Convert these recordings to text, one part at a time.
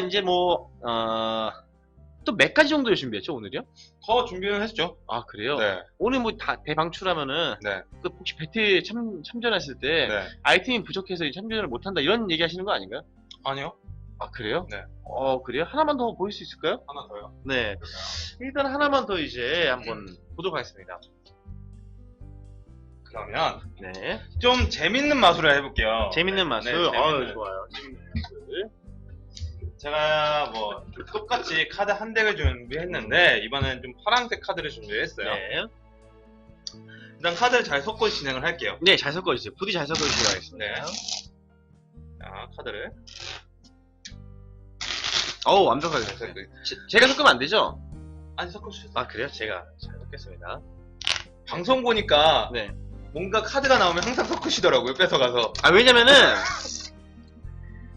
이제 뭐, 어, 또 몇 가지 정도 준비했죠, 오늘요? 더 준비는 했죠. 아, 그래요? 네. 오늘 뭐 다 대방출하면은, 네. 그 혹시 배틀 참, 참전했을 때, 네. 아이템이 부족해서 참전을 못한다, 이런 얘기 하시는 거 아닌가요? 아니요. 아, 그래요? 네. 어, 그래요? 하나만 더 보일 수 있을까요? 하나 더요. 네. 일단 하나만 더 이제 한번 보도록 하겠습니다. 그러면 네. 좀 재밌는 마술을 해볼게요. 재밌는 네, 마술. 네, 어, 재밌는. 좋아요. 재밌는. 제가 뭐 똑같이 카드 한 덱을 준비했는데 이번엔 좀 파란색 카드를 준비했어요. 네. 일단 카드를 잘 섞고 진행을 할게요. 네, 잘 섞어주세요. 부디 잘 섞어주시기 바라겠습니다. 네. 자, 카드를. 어우, 완벽하게 네, 섞어요. 네. 제- 제가 섞으면 안 되죠? 아니 섞어주셨어요. 아, 그래요? 제가 잘 섞겠습니다. 방송 보니까 네. 뭔가 카드가 나오면 항상 섞으시더라고요. 뺏어가서. 아, 왜냐면은,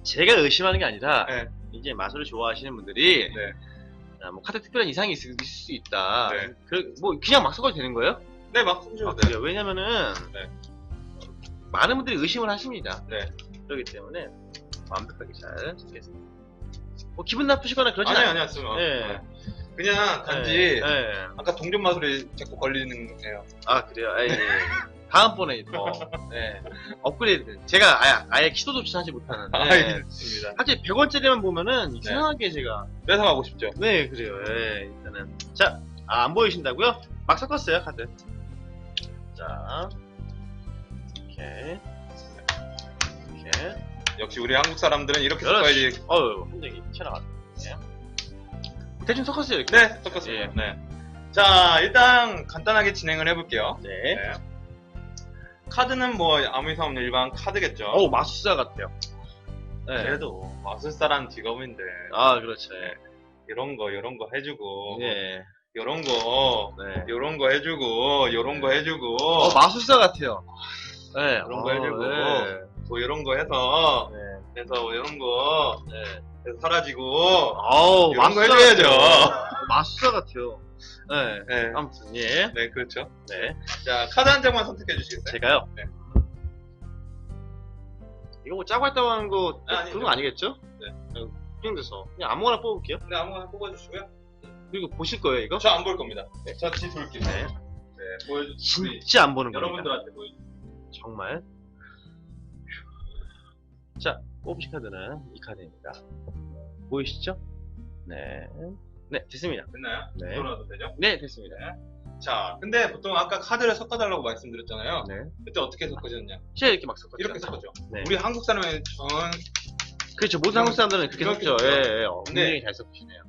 제가 의심하는 게 아니라, 네. 이제 마술을 좋아하시는 분들이, 네. 아, 뭐, 카드 특별한 이상이 있을, 있을 수 있다. 네. 그, 뭐, 그냥 막 섞어도 되는 거예요? 네, 막 아, 돼요. 그래요? 왜냐면은, 네. 많은 분들이 의심을 하십니다. 네. 그렇기 때문에, 완벽하게 잘 섞겠습니다. 뭐, 기분 나쁘시거나 그러진 아니, 않아요. 아니요. 쓰면. 네. 그냥 단지 네, 네. 아까 동전 마술이 자꾸 걸리는 거예요. 아 그래요? 예, 예. 다음번에 더 네. 업그레이드 제가 아예, 아예 키도조차 하지 못하는 아, 네. 알겠습니다. 사실 100원짜리만 보면은 이상하게 제가 뺏어가고 싶죠. 네 그래요 예, 일단은 자 아, 안 보이신다고요? 막 섞었어요 카드 자 이렇게 이렇게 역시 우리 한국 사람들은 이렇게 그렇지. 섞어야지. 어우 굉장히 튀어나갔네 대충 섞었어요 이렇게 네, 섞었습니다. 네. 자, 일단 간단하게 진행을 해볼게요. 네. 네. 카드는 뭐 아무 이상 없는 일반 카드겠죠. 어우 마술사 같아요 네. 그래도 마술사란 직업인데 아 그렇죠 예. 이런 거 이런 거 해주고 예. 이런 거 네. 이런 거 해주고 이런 거 해주고 어, 마술사 같아요. 네, 그런 거 어, 해주고. 네. 뭐 이런 거 해서 네. 해서 뭐 이런 거 네. 해서 사라지고 아우, 이런 거 마술사 해줘야죠. 마술사 같아요. 네. 네. 아무튼, 예. 네 그렇죠. 네. 자 카드 한 장만 선택해 주시겠어요? 제가요. 네. 이거 뭐 짜고 했다고 하는 거, 아, 아니죠. 그런 거 아니겠죠? 네. 그냥 돼서. 그냥 아무거나 뽑을게요. 네 아무거나 뽑아 주시고요. 그리고 보실 거예요, 이거? 저 안 볼 겁니다. 네, 저 뒤 돌게요. 네. 네, 보여주시고 진짜 안 보는 겁니다. 여러분들한테 보여주세요. 정말. 자, 뽑으신 카드는 이 카드입니다. 보이시죠? 네. 네, 됐습니다. 됐나요? 네. 돌아도 되죠? 네, 됐습니다. 자, 근데 보통 아까 카드를 섞어달라고 말씀드렸잖아요. 네. 그때 어떻게 섞으셨냐? 제가 이렇게 막 섞었죠. 이렇게 섞었죠. 네. 우리 한국 사람의 정 그렇죠. 모든 한국 사람들은 그렇게 이렇게 섞죠. 섞죠. 예, 예. 어, 근데- 굉장히 잘 섞으시네요.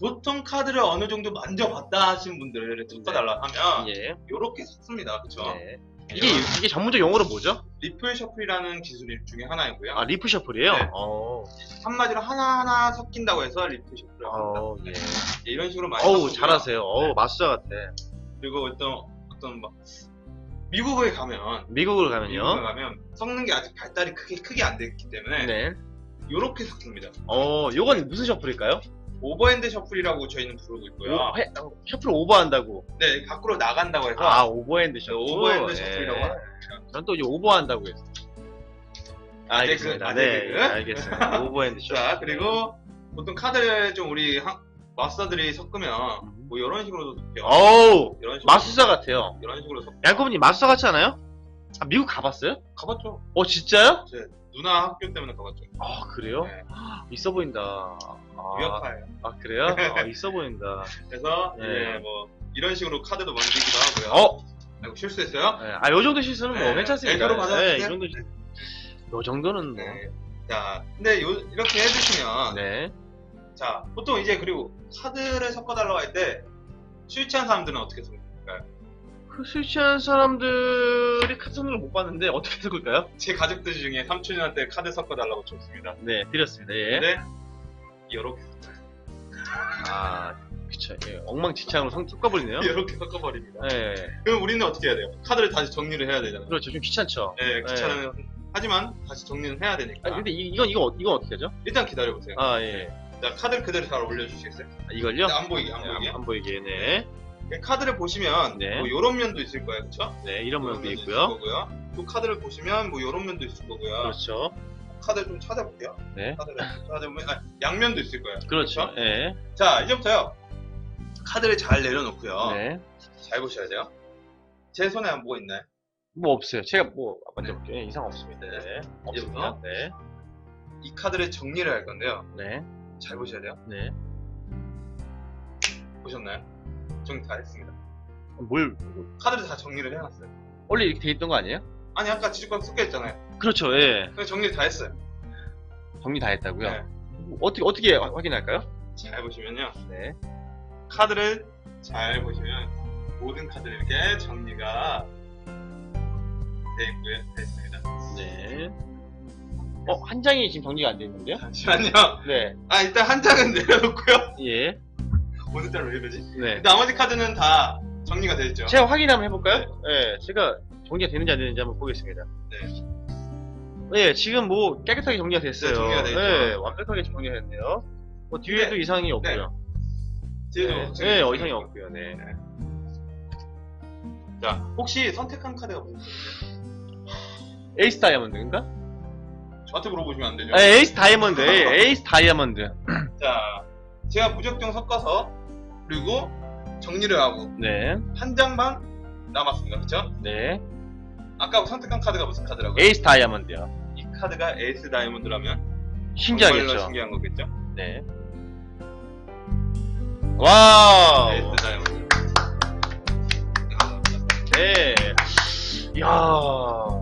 보통 카드를 어느 정도 만져봤다 하신 분들을 섞어달라 하면 예. 이렇게 섞습니다. 그쵸? 네. 이게, 이게 전문적 용어로 뭐죠? 리플 셔플이라는 기술 중에 하나이고요. 아, 리프 셔플이에요? 네. 어. 한마디로 하나하나 섞인다고 해서 리플 셔플이라고 합니다. 어, 예. 네, 이런 식으로 많이 어우, 섞고요. 잘하세요. 어우, 마술사 같아. 그리고 어떤 어떤 막 미국에 가면 미국으로 미국에 가면요. 가면 섞는 게 아직 발달이 크게 크게 안 됐기 때문에 네. 이렇게 섞습니다. 어, 요건 무슨 셔플일까요? 오버핸드 셔플이라고 저희는 부르고 있고요. 오, 해- 어, 셔플 오버한다고. 네, 밖으로 나간다고 해서 아, 오버핸드 네, 셔플. 오버핸드 예. 셔플이라고 하는 전또 이제 오버한다고 해서. 아, 네, 알겠습니다. 그- 아, 네, 네, 그- 알겠습니다. 오버핸드 셔플. 자, 그리고 보통 카드를 좀 우리 한- 마스터들이 섞으면 음. 뭐 이런 식으로도 섞여. 어우, 이런 식으로 마술사 같아요. 이런 식으로 섞여. 양꼬부님 마술사 같지 않아요? 아, 미국 가봤어요? 가봤죠. 어, 진짜요? 제 누나 학교 때문에 가봤죠. 아, 그래요? 네. 있어 보인다. 아, 유학파예요. 아, 그래요? 아, 있어 보인다. 그래서 네. 이제 뭐 이런 식으로 카드도 만들기도 하고요. 어? 아이고 실수했어요. 네. 아, 요 정도 실수는 뭐 네. 괜찮습니다. 애교로 받아주세요. 네, 이 정도, 실- 요 정도는 뭐. 네. 자, 근데 요, 이렇게 해주시면 네. 자 보통 이제 그리고 카드를 섞어달라고 할 때 술 취한 사람들은 어떻게 섞을까요? 그 술 취한 사람들이 카드 섞는 걸못 봤는데 어떻게 섞을까요? 제 가족들 중에 삼촌한테 카드 섞어달라고 줬습니다. 네, 드렸습니다. 예. 근데 이렇게 아, 그쵸. 예. 엉망진창으로 성 섞어버리네요. 이렇게 섞어버립니다. 네. 그럼 우리는 어떻게 해야 돼요? 카드를 다시 정리를 해야 되잖아요. 그렇죠. 좀 귀찮죠. 네, 귀찮은 하지만 다시 정리는 해야 되니까 아, 근데 이, 이건, 이거, 이거 어떻게 하죠? 일단 기다려 보세요. 아, 예. 자, 카드를 그대로 잘 올려주시겠어요? 아, 이걸요? 안 보이게, 안 네, 보이게. 안, 안 보이게, 네. 카드를 보시면 네. 뭐 이런 면도 있을 거예요, 그렇죠? 네, 이런 면도 있고요. 거고요. 또 카드를 보시면 뭐 이런 면도 있을 거고요. 그렇죠. 카드 좀 찾아볼게요. 네. 카드를 찾아보면 아, 양면도 있을 거예요. 그렇죠. 예. 자 이제부터요. 카드를 잘 내려놓고요. 네. 잘 보셔야 돼요. 제 손에 뭐가 있나요? 뭐 없어요. 제가 뭐 먼저 볼게요. 예, 이상 없습니다. 네. 없습니다. 이제부터? 네. 이 카드를 정리를 할 건데요. 네. 잘 보셔야 돼요. 네. 보셨나요? 정리 다 했습니다. 뭘 카드를 다 정리를 해놨어요. 원래 이렇게 돼 있던 거 아니에요? 아니 아까 지주권 섞여 있잖아요. 그렇죠. 예. 그래서 정리 다 했어요. 정리 다 했다고요. 네. 어떻게 어떻게 화- 확인할까요? 잘 보시면요. 네. 카드를 잘 보시면 모든 카드를 이렇게 정리가 돼 있고요. 돼 있습니다. 네. 어, 한 장이 지금 정리가 안 돼 있는데요? 잠시만요. 네. 아 일단 한 장은 내려놓고요. 예. 오늘따라 왜 이러지? 네. 나머지 카드는 다 정리가 돼 있죠. 제가 확인 한번 해볼까요? 네. 제가 정리가 되는지 안 되는지 한번 보겠습니다. 네. 네, 지금 뭐 깨끗하게 정리가 됐어요. 네, 정리가 돼 있죠. 네, 완벽하게 정리가 됐네요. 뭐 뒤에도 네. 이상이 없고요. 뒤에도 네. 네, 어, 이상이 없고요. 네. 자, 혹시 선택한 카드가 뭔지 에이스 다이아몬드인가? 저한테 물어보시면 안 되죠? 네, 에이스 다이아몬드. 예, 에이스 다이아몬드. 자, 제가 무적정 섞어서 그리고 정리를 하고 네, 한 장만 남았습니다. 그렇죠? 네. 아까 선택한 카드가 무슨 카드라고요? 에이스 다이아몬드요. 이 카드가 에이스 다이아몬드라면 정말로 신기하겠죠? 신기한 거겠죠? 네. 와우. 에이스 다이아몬드. 네. 이야.